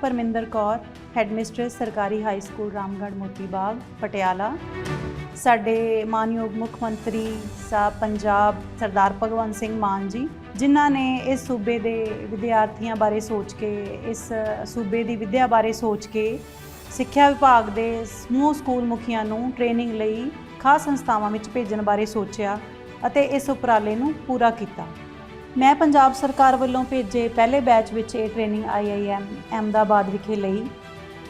Parminder Kaur, headmistress ਸਰਕਾਰੀ high school Ramgarh Moti Bagh Patiala. ਸਾਡੇ ਮਾਨਯੋਗ ਮੁੱਖ ਮੰਤਰੀ ਸਾਹਿਬ ਪੰਜਾਬ ਸਰਦਾਰ ਭਗਵੰਤ ਸਿੰਘ ਮਾਨ ਜੀ, ਜਿਨ੍ਹਾਂ ਨੇ ਇਸ ਸੂਬੇ ਦੇ ਵਿਦਿਆਰਥੀਆਂ ਬਾਰੇ ਸੋਚ ਕੇ, ਇਸ ਸੂਬੇ ਦੀ ਵਿੱਦਿਆ ਬਾਰੇ ਸੋਚ ਕੇ ਸਿੱਖਿਆ ਵਿਭਾਗ ਦੇ ਸਮੂਹ ਸਕੂਲ ਮੁਖੀਆਂ ਨੂੰ ਟ੍ਰੇਨਿੰਗ ਲਈ ਖਾਸ ਸੰਸਥਾਵਾਂ ਵਿੱਚ ਭੇਜਣ ਬਾਰੇ ਸੋਚਿਆ ਅਤੇ ਇਸ ਉਪਰਾਲੇ ਨੂੰ ਪੂਰਾ ਕੀਤਾ। ਮੈਂ ਪੰਜਾਬ ਸਰਕਾਰ ਵੱਲੋਂ ਭੇਜੇ ਪਹਿਲੇ ਬੈਚ ਵਿੱਚ ਇਹ ਟ੍ਰੇਨਿੰਗ ਆਈਆਈਐਮ ਅਹਿਮਦਾਬਾਦ ਵਿਖੇ ਲਈ।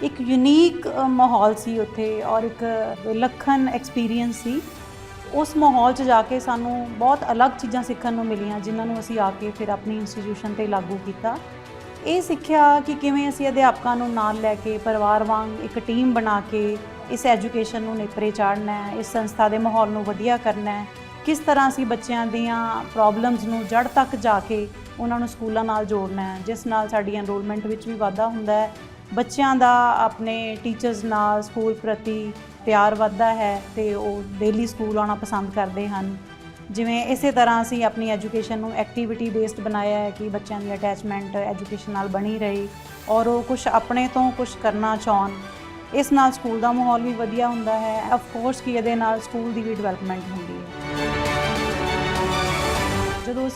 ਇੱਕ ਯੂਨੀਕ ਮਾਹੌਲ ਸੀ ਉੱਥੇ ਔਰ ਇੱਕ ਵਿਲੱਖਣ ਐਕਸਪੀਰੀਅੰਸ ਸੀ। ਉਸ ਮਾਹੌਲ 'ਚ ਜਾ ਕੇ ਸਾਨੂੰ ਬਹੁਤ ਅਲੱਗ ਚੀਜ਼ਾਂ ਸਿੱਖਣ ਨੂੰ ਮਿਲੀਆਂ ਜਿਨ੍ਹਾਂ ਨੂੰ ਅਸੀਂ ਆ ਕੇ ਫਿਰ ਆਪਣੀ ਇੰਸਟੀਟਿਊਸ਼ਨ ਤੇ ਲਾਗੂ ਕੀਤਾ। ਇਹ ਸਿੱਖਿਆ ਕਿ ਕਿਵੇਂ ਅਸੀਂ ਅਧਿਆਪਕਾਂ ਨੂੰ ਨਾਲ ਲੈ ਕੇ ਪਰਿਵਾਰ ਵਾਂਗ ਇੱਕ ਟੀਮ ਬਣਾ ਕੇ ਇਸ ਐਜੂਕੇਸ਼ਨ ਨੂੰ ਨੇਪਰੇ ਚਾੜਨਾ ਹੈ, ਇਸ ਸੰਸਥਾ ਦੇ ਮਾਹੌਲ ਨੂੰ ਵਧੀਆ ਕਰਨਾ ਹੈ। ਕਿਸ ਤਰ੍ਹਾਂ ਅਸੀਂ ਬੱਚਿਆਂ ਦੀਆਂ ਪ੍ਰੋਬਲਮਸ ਨੂੰ ਜੜ ਤੱਕ ਜਾ ਕੇ ਉਹਨਾਂ ਨੂੰ ਸਕੂਲਾਂ ਨਾਲ ਜੋੜਨਾ ਹੈ, ਜਿਸ ਨਾਲ ਸਾਡੀ ਐਨਰੋਲਮੈਂਟ ਵਿੱਚ ਵੀ ਵਾਧਾ ਹੁੰਦਾ ਹੈ। ਬੱਚਿਆਂ ਦਾ ਆਪਣੇ ਟੀਚਰਸ ਨਾਲ ਸਕੂਲ ਪ੍ਰਤੀ ਪਿਆਰ ਵੱਧਦਾ ਹੈ ਤੇ ਉਹ ਡੇਲੀ ਸਕੂਲ ਆਉਣਾ ਪਸੰਦ ਕਰਦੇ ਹਨ। ਜਿਵੇਂ ਇਸੇ ਤਰ੍ਹਾਂ ਅਸੀਂ ਆਪਣੀ ਐਜੂਕੇਸ਼ਨ ਨੂੰ ਐਕਟੀਵਿਟੀ ਬੇਸਡ ਬਣਾਇਆ ਹੈ ਕਿ ਬੱਚਿਆਂ ਦੀ ਅਟੈਚਮੈਂਟ ਐਜੂਕੇਸ਼ਨ ਨਾਲ ਬਣੀ ਰਹੇ ਔਰ ਉਹ ਕੁਝ ਆਪਣੇ ਤੋਂ ਕੁਝ ਕਰਨਾ ਚਾਹਣ। ਇਸ ਨਾਲ ਸਕੂਲ ਦਾ ਮਾਹੌਲ ਵੀ ਵਧੀਆ ਹੁੰਦਾ ਹੈ। ਆਫ ਕੋਰਸ ਕਿ ਇਹਦੇ ਨਾਲ ਸਕੂਲ ਦੀ ਵੀ ਡਿਵੈਲਪਮੈਂਟ ਹੁੰਦੀ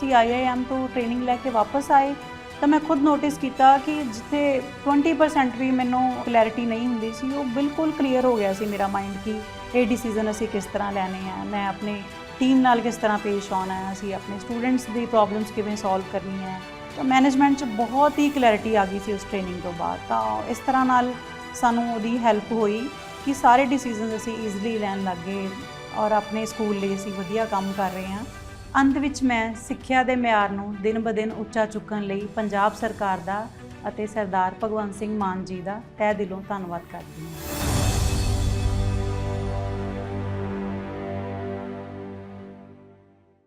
ਅਸੀਂ ਆਈਆਈਐਮ ਤੋਂ ਟ੍ਰੇਨਿੰਗ ਲੈ ਕੇ ਵਾਪਸ ਆਏ, ਤਾਂ ਮੈਂ ਖੁਦ ਨੋਟਿਸ ਕੀਤਾ ਕਿ ਜਿੱਥੇ 20% ਵੀ ਮੈਨੂੰ ਕਲੈਰਿਟੀ ਨਹੀਂ ਹੁੰਦੀ ਸੀ, ਉਹ ਬਿਲਕੁਲ ਕਲੀਅਰ ਹੋ ਗਿਆ ਸੀ ਮੇਰਾ ਮਾਈਂਡ ਕਿ ਇਹ ਡਿਸੀਜਨ ਅਸੀਂ ਕਿਸ ਤਰ੍ਹਾਂ ਲੈਣੇ ਆ, ਮੈਂ ਆਪਣੇ ਟੀਮ ਨਾਲ ਕਿਸ ਤਰ੍ਹਾਂ ਪੇਸ਼ ਆਉਣਾ ਹੈ, ਅਸੀਂ ਆਪਣੇ ਸਟੂਡੈਂਟਸ ਦੀ ਪ੍ਰੋਬਲਮਸ ਕਿਵੇਂ ਸੋਲਵ ਕਰਨੀ ਹੈ। ਤਾਂ ਮੈਨੇਜਮੈਂਟ 'ਚ ਬਹੁਤ ਹੀ ਕਲੈਰਿਟੀ ਆ ਗਈ ਸੀ ਉਸ ਟ੍ਰੇਨਿੰਗ ਤੋਂ ਬਾਅਦ, ਤਾਂ ਇਸ ਤਰ੍ਹਾਂ ਨਾਲ ਸਾਨੂੰ ਉਹਦੀ ਹੈਲਪ ਹੋਈ ਕਿ ਸਾਰੇ ਡਿਸੀਜਨਸ ਅਸੀਂ ਈਜ਼ੀਲੀ ਲੈਣ ਲੱਗੇ ਔਰ ਆਪਣੇ ਸਕੂਲ ਲਈ ਅਸੀਂ ਵਧੀਆ ਕੰਮ ਕਰ ਰਹੇ ਹਾਂ। ਅੰਤ ਵਿੱਚ ਮੈਂ ਸਿੱਖਿਆ ਦੇ ਮਿਆਰ ਨੂੰ ਦਿਨ ਬ ਦਿਨ ਉੱਚਾ ਚੁੱਕਣ ਲਈ ਪੰਜਾਬ ਸਰਕਾਰ ਦਾ ਅਤੇ ਸਰਦਾਰ ਭਗਵੰਤ ਸਿੰਘ ਮਾਨ ਜੀ ਦਾ ਤਹਿ ਦਿਲੋਂ ਧੰਨਵਾਦ ਕਰਦੀ ਹਾਂ।